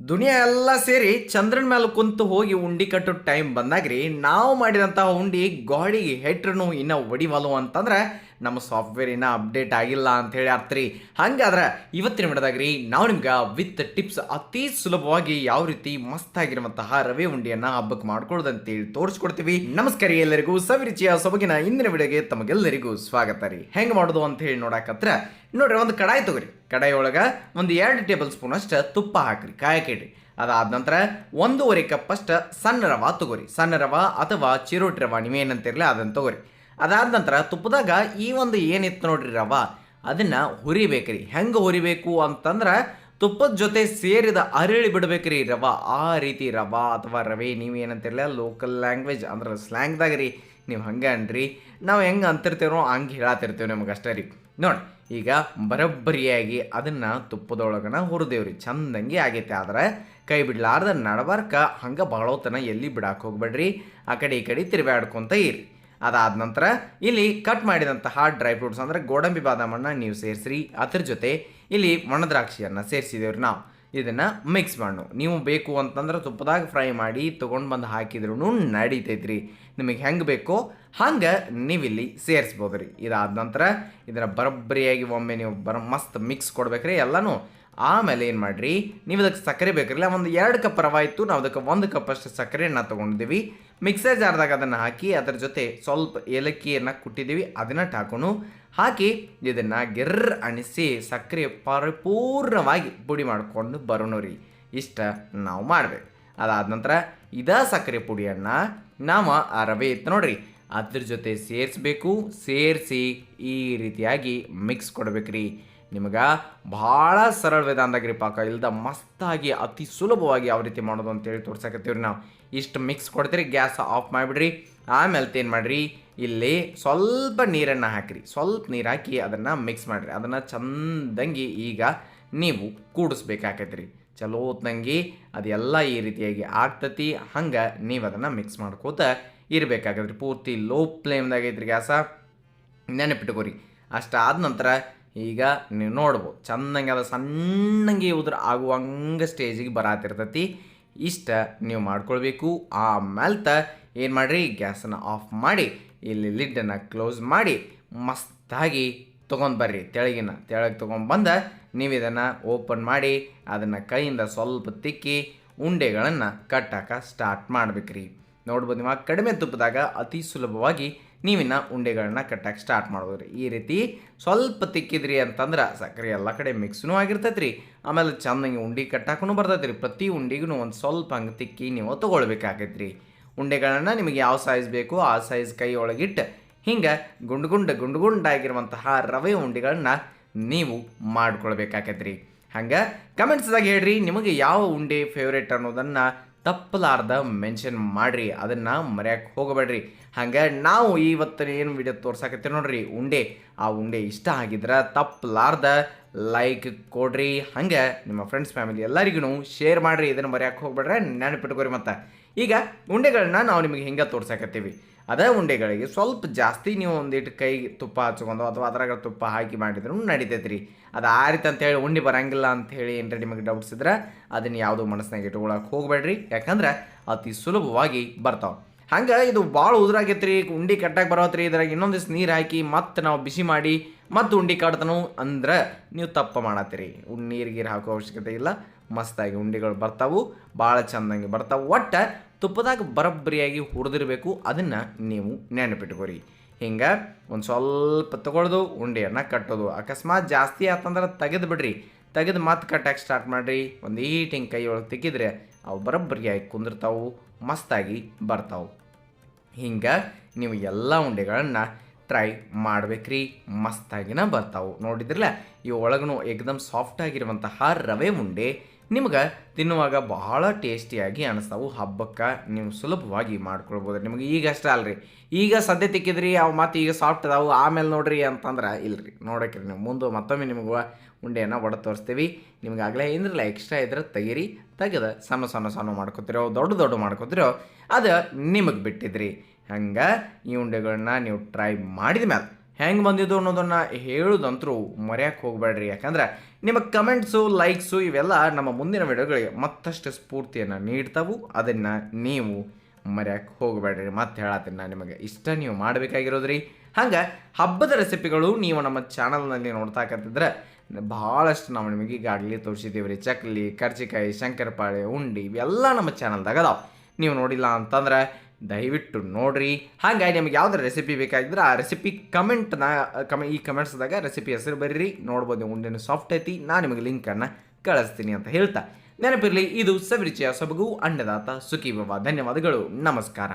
ದುನಿಯಾ ಎಲ್ಲ ಸೇರಿ ಚಂದ್ರನ ಮೇಲೆ ಕುಂತು ಹೋಗಿ ಉಂಡಿ ಕಟ್ಟೋ ಟೈಮ್ ಬಂದಾಗ್ರಿ, ನಾವು ಮಾಡಿದಂತಹ ಉಂಡಿ ಗಾಡಿಗೆ ಹೆಟ್ರನು ಇನ್ನ ಒಡಿವಲು ಅಂತಂದ್ರೆ ನಮ್ಮ ಸಾಫ್ಟ್ವೇರ್ ಇನ್ನ ಅಪ್ಡೇಟ್ ಆಗಿಲ್ಲ ಅಂತ ಹೇಳಿ ಅರ್ಥ ರೀ. ಹಂಗಾದ್ರೆ ಇವತ್ತಿನ ಮಟ್ಟದಾಗ್ರಿ ನಾವು ನಿಮ್ಗೆ ವಿತ್ ಟಿಪ್ಸ್ ಅತಿ ಸುಲಭವಾಗಿ ಯಾವ ರೀತಿ ಮಸ್ತಾಗಿರುವಂತಹ ರವೆ ಉಂಡಿಯನ್ನ ಹಬ್ಬಕ್ಕೆ ಮಾಡ್ಕೊಳ್ಳೋದಂತೇಳಿ ತೋರಿಸ್ಕೊಡ್ತೀವಿ. ನಮಸ್ಕಾರ ಎಲ್ಲರಿಗೂ, ಸವಿರುಚಿಯ ಸೊಬಗಿನ ಇಂದಿನ ವಿಡಿಯೋಗೆ ತಮಗೆಲ್ಲರಿಗೂ ಸ್ವಾಗತ ರೀ. ಹೆಂಗ್ ಮಾಡೋದು ಅಂತ ಹೇಳಿ ನೋಡಕತ್ರ, ನೋಡ್ರಿ ಒಂದು ಕಡಾಯಿ ತಗೋರಿ. ಕಡಾಯಿ ಒಳಗ ಒಂದು ಎರಡು ಟೇಬಲ್ ಸ್ಪೂನ್ ಅಷ್ಟು ತುಪ್ಪ ಹಾಕ್ರಿ ಕಾಯಕಿಡ್ರಿ ಅದಾದ ನಂತರ ಒಂದೂವರೆ ಕಪ್ ಅಷ್ಟು ಸಣ್ಣ ರವ ತಗೋರಿ. ಸಣ್ಣ ರವಾ ಅಥವಾ ಚಿರೋಟಿ ರವ ನೀವೇನಂತಿರಲಿ ಅದನ್ನು ತಗೋರಿ. ಅದಾದ ನಂತರ ತುಪ್ಪದಾಗ ಈ ಒಂದು ಏನಿತ್ತು ನೋಡ್ರಿ ರವ, ಅದನ್ನ ಹುರಿಬೇಕ್ರಿ. ಹೆಂಗೆ ಹುರಿಬೇಕು ಅಂತಂದ್ರೆ ತುಪ್ಪದ ಜೊತೆ ಸೇರಿದ ಅರಳಿ ಬಿಡ್ಬೇಕ್ರಿ ರವ. ಆ ರೀತಿ ರವ ಅಥವಾ ರವೆ ನೀವು ಏನಂತಿರಲ್ಲ ಲೋಕಲ್ ಲ್ಯಾಂಗ್ವೇಜ್ ಅಂದ್ರೆ ಸ್ಲ್ಯಾಂಗ್ದಾಗ ರೀ. ನೀವು ಹಂಗೆ ಅನ್ರಿ. ನಾವು ಹೆಂಗೆ ಅಂತಿರ್ತೇವೋ ಹಂಗೆ ಹೇಳತ್ತಿರ್ತೇವೆ ನಿಮ್ಗೆ ಅಷ್ಟೇ ರೀ. ನೋಡಿ, ಈಗ ಬರೋಬ್ಬರಿಯಾಗಿ ಅದನ್ನು ತುಪ್ಪದೊಳಗನ ಹುರಿದೇವ್ರಿ. ಚಂದಂಗೆ ಆಗೈತೆ. ಆದ್ರೆ ಕೈ ಬಿಡ್ಲಾರ್ದ ನಡಬಾರ್ಕ ಹಂಗೆ ಬಾಳೋತನ ಎಲ್ಲಿ ಬಿಡಾಕೆ ಹೋಗ್ಬೇಡ್ರಿ. ಆ ಕಡೆ ಈ ಕಡೆ ತಿರುಗಾಡ್ಕೊತ ಇರಿ. ಅದಾದ ನಂತರ ಇಲ್ಲಿ ಕಟ್ ಮಾಡಿದಂತಹ ಡ್ರೈ ಫ್ರೂಟ್ಸ್ ಅಂದರೆ ಗೋಡಂಬಿ ಬಾದಾಮನ್ನು ನೀವು ಸೇರಿಸ್ರಿ. ಅದ್ರ ಜೊತೆ ಇಲ್ಲಿ ಒಣದ್ರಾಕ್ಷಿಯನ್ನು ಸೇರಿಸಿದೇವ್ರಿ ನಾವು. ಇದನ್ನು ಮಿಕ್ಸ್ ಮಾಡು ನೀವು ಬೇಕು ಅಂತಂದ್ರೆ ತುಪ್ಪದಾಗ ಫ್ರೈ ಮಾಡಿ ತೊಗೊಂಡು ಬಂದು ಹಾಕಿದ್ರು ನಡೀತೈತ್ರಿ. ನಿಮಗೆ ಹೆಂಗೆ ಬೇಕೋ ಹಂಗೆ ನೀವಿಲ್ಲಿ ಸೇರಿಸ್ಬೋದು ರೀ ಇದಾದ ನಂತರ ಇದನ್ನು ಬರಬ್ಬರಿಯಾಗಿ ಒಮ್ಮೆ ನೀವು ಬರ, ಮಸ್ತ್ ಮಿಕ್ಸ್ ಕೊಡ್ಬೇಕ್ರಿ. ಎಲ್ಲನೂ ಆಮೇಲೆ ಏನು ಮಾಡಿರಿ? ನೀವು ಅದಕ್ಕೆ ಸಕ್ಕರೆ ಬೇಕಿರಲಿಲ್ಲ ಒಂದು ಎರಡು ಕಪ್ ರವ ಇತ್ತು ನಾವು ಅದಕ್ಕೆ ಒಂದು ಕಪ್ ಅಷ್ಟು ಸಕ್ಕರೆಯನ್ನು ತೊಗೊಂಡಿದ್ದೀವಿ ಮಿಕ್ಸರ್ ಜಾರ್ದಾಗ ಅದನ್ನು ಹಾಕಿ ಅದರ ಜೊತೆ ಸ್ವಲ್ಪ ಏಲಕ್ಕಿಯನ್ನು ಕುಟ್ಟಿದ್ದೀವಿ ಅದನ್ನು ಟಾಕೊಂಡು ಹಾಕಿ ಇದನ್ನು ಗೆರ್ರ ಅಣಿಸಿ ಸಕ್ಕರೆ ಪರಿಪೂರ್ಣವಾಗಿ ಪುಡಿ ಮಾಡಿಕೊಂಡು ಬರೋಣ ರೀ. ಇಷ್ಟ ನಾವು ಮಾಡಬೇಕು. ಅದಾದ ನಂತರ ಇದೇ ಸಕ್ಕರೆ ಪುಡಿಯನ್ನು ನಾವು ಆ ರವೆ ಇತ್ತು ನೋಡ್ರಿ. ಅದ್ರ ಜೊತೆ ಸೇರಿಸ್ಬೇಕು, ಸೇರಿಸಿ ಈ ರೀತಿಯಾಗಿ ಮಿಕ್ಸ್ ಕೊಡ್ಬೇಕ್ರಿ. ನಿಮಗೆ ಭಾಳ ಸರಳ ವಿಧಾನದ ಪಾಕ ಇಲ್ದ ಮಸ್ತಾಗಿ, ಅತಿ ಸುಲಭವಾಗಿ ಯಾವ ರೀತಿ ಮಾಡೋದು ಅಂತೇಳಿ ತೋರ್ಸಕತ್ತೀವ್ರಿ ನಾವು. ಇಷ್ಟು ಮಿಕ್ಸ್ ಕೊಡ್ತೀರಿ, ಗ್ಯಾಸ್ ಆಫ್ ಮಾಡಿಬಿಡ್ರಿ. ಆಮೇಲೆ ಏನು ಮಾಡಿರಿ, ಇಲ್ಲಿ ಸ್ವಲ್ಪ ನೀರನ್ನು ಹಾಕಿರಿ. ಸ್ವಲ್ಪ ನೀರು ಹಾಕಿ ಅದನ್ನು ಮಿಕ್ಸ್ ಮಾಡಿರಿ. ಅದನ್ನು ಚಂದಂಗಿ ಈಗ ನೀವು ಕೂಡಿಸ್ಬೇಕಾಕೈತ್ರಿ. ಚಲೋ ಹೊತ್ನಂಗಿ ಅದೆಲ್ಲ ಈ ರೀತಿಯಾಗಿ ಆಗ್ತತಿ. ಹಂಗೆ ನೀವು ಅದನ್ನು ಮಿಕ್ಸ್ ಮಾಡ್ಕೋತ ಇರಬೇಕಾಗದ್ರಿ. ಪೂರ್ತಿ ಲೋ ಫ್ಲೇಮ್ದಾಗ ಐತ್ರಿ ಗ್ಯಾಸ. ನೆನಪಿಟ್ಕೋರಿ. ಅಷ್ಟಾದ ನಂತರ ಈಗ ನೀವು ನೋಡ್ಬೋದು. ಚೆಂದಂಗೆ ಅದು, ಸಣ್ಣಂಗೆ ಉದ್ರ ಆಗುವಂಗೆ ಸ್ಟೇಜಿಗೆ ಬರಾತಿರ್ತೈತಿ. ಇಷ್ಟ ನೀವು ಮಾಡ್ಕೊಳ್ಬೇಕು. ತ ಏನು ಮಾಡಿರಿ, ಗ್ಯಾಸನ್ನು ಆಫ್ ಮಾಡಿ, ಇಲ್ಲಿ ಲಿಡ್ಡನ್ನು ಕ್ಲೋಸ್ ಮಾಡಿ, ಮಸ್ತಾಗಿ ತೊಗೊಂಡು ಬರ್ರಿ. ತೆಳಗಿನ, ತೆಳಗೆ ತೊಗೊಂಡ್ಬಂದು ನೀವು ಇದನ್ನು ಓಪನ್ ಮಾಡಿ, ಅದನ್ನು ಕೈಯಿಂದ ಸ್ವಲ್ಪ ತಿಕ್ಕಿ ಉಂಡೆಗಳನ್ನು ಕಟ್ಟಾಕ ಸ್ಟಾರ್ಟ್ ಮಾಡ್ಬೇಕ್ರಿ. ನೋಡ್ಬೋದು ನೀವು ಕಡಿಮೆ ತುಪ್ಪದಾಗ ಅತಿ ಸುಲಭವಾಗಿ ನೀವಿನ್ನ ಉಂಡೆಗಳನ್ನ ಕಟ್ಟಕ್ಕೆ ಸ್ಟಾರ್ಟ್ ಮಾಡ್ಬೋದ್ರಿ. ಈ ರೀತಿ ಸ್ವಲ್ಪ ತಿಕ್ಕಿದ್ರಿ ಅಂತಂದ್ರೆ ಸಕ್ಕರೆ ಎಲ್ಲ ಕಡೆ ಮಿಕ್ಸ್ನೂ ಆಗಿರ್ತೈತೆ ರೀ ಆಮೇಲೆ ಚಂದಂಗೆ ಉಂಡೆ ಕಟ್ಟಾಕೂ ಬರ್ತೈತೆ ರೀ ಪ್ರತಿ ಉಂಡಿಗೂ ಒಂದು ಸ್ವಲ್ಪ ಹಂಗೆ ತಿಕ್ಕಿ ನೀವು ತೊಗೊಳ್ಬೇಕಾಗೈತೆ ರೀ ಉಂಡೆಗಳನ್ನು ನಿಮಗೆ ಯಾವ ಸೈಜ್ ಬೇಕು ಆ ಸೈಜ್ ಕೈ ಒಳಗಿಟ್ಟು ಹಿಂಗೆ ಗುಂಡು ಗುಂಡು ಗುಂಡು ಗುಂಡಾಗಿರುವಂತಹ ರವೆ ಉಂಡೆಗಳನ್ನ ನೀವು ಮಾಡ್ಕೊಳ್ಬೇಕಾಗೈತೆ ರೀ ಹಂಗೆ ಕಮೆಂಟ್ಸ್ದಾಗ ಹೇಳ್ರಿ, ನಿಮಗೆ ಯಾವ ಉಂಡೆ ಫೇವ್ರೇಟ್ ಅನ್ನೋದನ್ನು ತಪ್ಪಲಾರ್ದ ಮೆನ್ಷನ್ ಮಾಡ್ರಿ. ಅದನ್ನು ಮರೆಯಕ್ಕೆ ಹೋಗಬೇಡ್ರಿ. ಹಂಗೆ ನಾವು ಇವತ್ತಿನ ಏನು ವಿಡಿಯೋ ತೋರ್ಸಾಕತ್ತೀವಿ ನೋಡ್ರಿ. ಉಂಡೆ. ಆ ಉಂಡೆ ಇಷ್ಟ ಆಗಿದ್ರೆ ತಪ್ಪಲಾರ್ದ ಲೈಕ್ ಕೊಡ್ರಿ. ಹಾಗೆ ನಿಮ್ಮ ಫ್ರೆಂಡ್ಸ್ ಫ್ಯಾಮಿಲಿ ಎಲ್ಲರಿಗೂ ಶೇರ್ ಮಾಡಿರಿ. ಇದನ್ನು ಹೋಗಬೇಡ್ರಿ ಹೋಗ್ಬೇಡ್ರೆ. ನೆನಪಿಟ್ಕೋರಿ ಮತ್ತು. ಈಗ ಉಂಡೆಗಳನ್ನ ನಾವು ನಿಮಗೆ ಹಿಂಗೆ ತೋರ್ಸಾಕತ್ತೀವಿ. ಅದೇ ಉಂಡೆಗಳಿಗೆ ಸ್ವಲ್ಪ ಜಾಸ್ತಿ ನೀವು ಒಂದಿಟ್ಟು ಕೈ ತುಪ್ಪ ಹಚ್ಕೊಂಡು ಅಥವಾ ಅದ್ರಾಗ ತುಪ್ಪ ಹಾಕಿ ಮಾಡಿದ್ರು ನಡಿತೈತೆ ರೀ ಅದು ಆ ರೀತಿ ಅಂತೇಳಿ ಉಂಡೆ ಬರಂಗಿಲ್ಲ ಅಂಥೇಳಿ ಏನರ ನಿಮಗೆ ಡೌಟ್ಸ್ ಇದ್ರೆ ಅದನ್ನು ಯಾವುದೋ ಮನಸ್ಸಿನಾಗ ಇಟ್ಕೊಳಕ್ಕೆ ಹೋಗಬೇಡ್ರಿ. ಯಾಕಂದ್ರೆ ಅತಿ ಸುಲಭವಾಗಿ ಬರ್ತಾವೆ. ಹಂಗೆ ಇದು ಭಾಳ ಉದುರಾಗೈತ್ರಿ, ಉಂಡಿ ಕಟ್ಟಕ್ಕೆ ಬರೋತ್ರಿ ಇದ್ರಾಗ ಇನ್ನೊಂದಿಷ್ಟು ನೀರು ಹಾಕಿ ಮತ್ತೆ ನಾವು ಬಿಸಿ ಮಾಡಿ ಮತ್ತು ಉಂಡಿ ಕಟ್ತನು ಅಂದ್ರೆ ನೀವು ತಪ್ಪ ಮಾಡತ್ತೀರಿ. ನೀರು, ಗೀರು ಹಾಕೋ ಅವಶ್ಯಕತೆ ಇಲ್ಲ, ಮಸ್ತಾಗಿ ಉಂಡಿಗಳು ಬರ್ತಾವು ಭಾಳ ಚಂದಂಗೆ ಬರ್ತಾವೆ. ಒಟ್ಟು ತುಪ್ಪದಾಗ ಬರಬ್ಬರಿಯಾಗಿ ಹುರಿದಿರಬೇಕು, ಅದನ್ನು ನೀವು ನೆನಪಿಟ್ಕೋರಿ. ಹಿಂಗೆ ಒಂದು ಸ್ವಲ್ಪ ತಗೊಳ್ದು ಉಂಡೆಯನ್ನು ಕಟ್ಟೋದು. ಅಕಸ್ಮಾತ್ ಜಾಸ್ತಿ ಆತಂದ್ರೆ ತೆಗೆದು ಬಿಡ್ರಿ. ತೆಗೆದು ಮತ್ತೆ ಕಟ್ಟಕ್ಕೆ ಸ್ಟಾರ್ಟ್ ಮಾಡಿರಿ. ಒಂದು ಈಟಿಂಗ್ ಹಿಂಗೆ ಕೈ ಒಳಗೆ ಅವು ಬರಬ್ಬರಿಯಾಗಿ ಕುಂದಿರ್ತಾವು, ಮಸ್ತಾಗಿ ಬರ್ತಾವೆ. ಹಿಂಗೆ ನೀವು ಎಲ್ಲ ಉಂಡೆಗಳನ್ನು ಟ್ರೈ ಮಾಡ್ಬೇಕ್ರಿ. ಮಸ್ತಾಗಿನ ಬರ್ತಾವೆ. ನೋಡಿದ್ರಲ್ಲ, ಈ ಒಳಗೂ ಸಾಫ್ಟ್ ಆಗಿರುವಂತಹ ರವೆ ಉಂಡೆ ನಿಮ್ಗೆ ತಿನ್ನುವಾಗ ಬಹಳ ಟೇಸ್ಟಿಯಾಗಿ ಅನಿಸ್ತಾವು. ಹಬ್ಬಕ್ಕೆ ನೀವು ಸುಲಭವಾಗಿ ಮಾಡ್ಕೊಳ್ಬೋದು. ನಿಮಗೆ ಈಗ ಅಷ್ಟೇ ಅಲ್ರಿ. ಈಗ ಸದ್ಯ ತಿಕ್ಕಿದ್ರಿ, ಅವು ಮತ್ತು ಈಗ ಸಾಫ್ಟ್ ಅದಾವು, ಆಮೇಲೆ ನೋಡ್ರಿ ಅಂತಂದ್ರೆ ಇಲ್ರಿ. ನೋಡಕ್ರಿ ನೀವು. ಮುಂದೆ ಮತ್ತೊಮ್ಮೆ ನಿಮಗೆ ಉಂಡೆಯನ್ನು ಒಡೆದು ತೋರಿಸ್ತೀವಿ ನಿಮ್ಗೆ ಆಗಲೇ ಏನಿರಲ್ಲ ಎಕ್ಸ್ಟ್ರಾ ಇದ್ರೆ ತೆಗೀರಿ ತೆಗೆದ ಸಣ್ಣ ಸಣ್ಣ ಸಣ್ಣ ಮಾಡ್ಕೊತಿರೋ, ದೊಡ್ಡ ದೊಡ್ಡ ಮಾಡ್ಕೊತಿರೋ, ಅದು ನಿಮಗೆ ಬಿಟ್ಟಿದ್ರಿ. ಹಂಗೆ ಈ ಉಂಡೆಗಳನ್ನ ನೀವು ಟ್ರೈ ಮಾಡಿದ ಮೇಲೆ ಹೆಂಗೆ ಬಂದಿದ್ದು ಅನ್ನೋದನ್ನು ಹೇಳೋದಂತರೂ ಮರೆಯಕ್ಕೆ ಹೋಗಬೇಡ್ರಿ. ಯಾಕಂದ್ರೆ ನಿಮ್ಮ ಕಮೆಂಟ್ಸು, ಲೈಕ್ಸು ಇವೆಲ್ಲ ನಮ್ಮ ಮುಂದಿನ ವಿಡಿಯೋಗಳಿಗೆ ಮತ್ತಷ್ಟು ಸ್ಫೂರ್ತಿಯನ್ನು ನೀಡ್ತಾವು. ಅದನ್ನು ನೀವು ಮರೆಯಕ್ಕೆ ಹೋಗಬೇಡ್ರಿ. ಮತ್ತೆ ಹೇಳತ್ತೀನಿ ನಿಮಗೆ. ಇಷ್ಟ ನೀವು ಮಾಡಬೇಕಾಗಿರೋದ್ರಿ. ಹಂಗೆ ಹಬ್ಬದ ರೆಸಿಪಿಗಳು ನೀವು ನಮ್ಮ ಚಾನಲ್ನಲ್ಲಿ ನೋಡ್ತಾಕತ್ತಿದ್ರೆ ಭಾಳಷ್ಟು ನಾವು ನಿಮಗೆ ಈಗಾಗಲೇ ತೋರಿಸಿದ್ದೀವಿ ರೀ ಚಕ್ಲಿ, ಕರ್ಜಿಕಾಯಿ, ಶಂಕರಪಾಳೆ, ಉಂಡಿ ಇವೆಲ್ಲ ನಮ್ಮ ಚಾನಲ್ದಾಗ ಅದಾವೆ. ನೀವು ನೋಡಿಲ್ಲ ಅಂತಂದ್ರೆ ದಯವಿಟ್ಟು ನೋಡ್ರಿ. ಹಾಗಾಗಿ ನಿಮ್ಗೆ ಯಾವ್ದು ರೆಸಿಪಿ ಬೇಕಾಗಿದ್ರೆ ಆ ರೆಸಿಪಿ ಕಮೆಂಟ್ನ ಕಮೆ, ಈ ಕಮೆಂಟ್ಸ್ದಾಗ ರೆಸಿಪಿ ಹೆಸರು ಬರ್ರಿ. ನೋಡ್ಬೋದು ಉಂಡೆನು ಸಾಫ್ಟ್ ಐತಿ. ನಾನು ನಿಮಗೆ ಲಿಂಕನ್ನು ಕಳಿಸ್ತೀನಿ ಅಂತ ಹೇಳ್ತಾ. ನೆನಪಿರಲಿ, ಇದು ಸವಿರುಚಿಯ ಸೊಬಗು ಅಂಡದಾತ ಸುಖಿ ಬಾಬಾ ಧನ್ಯವಾದಗಳು. ನಮಸ್ಕಾರ.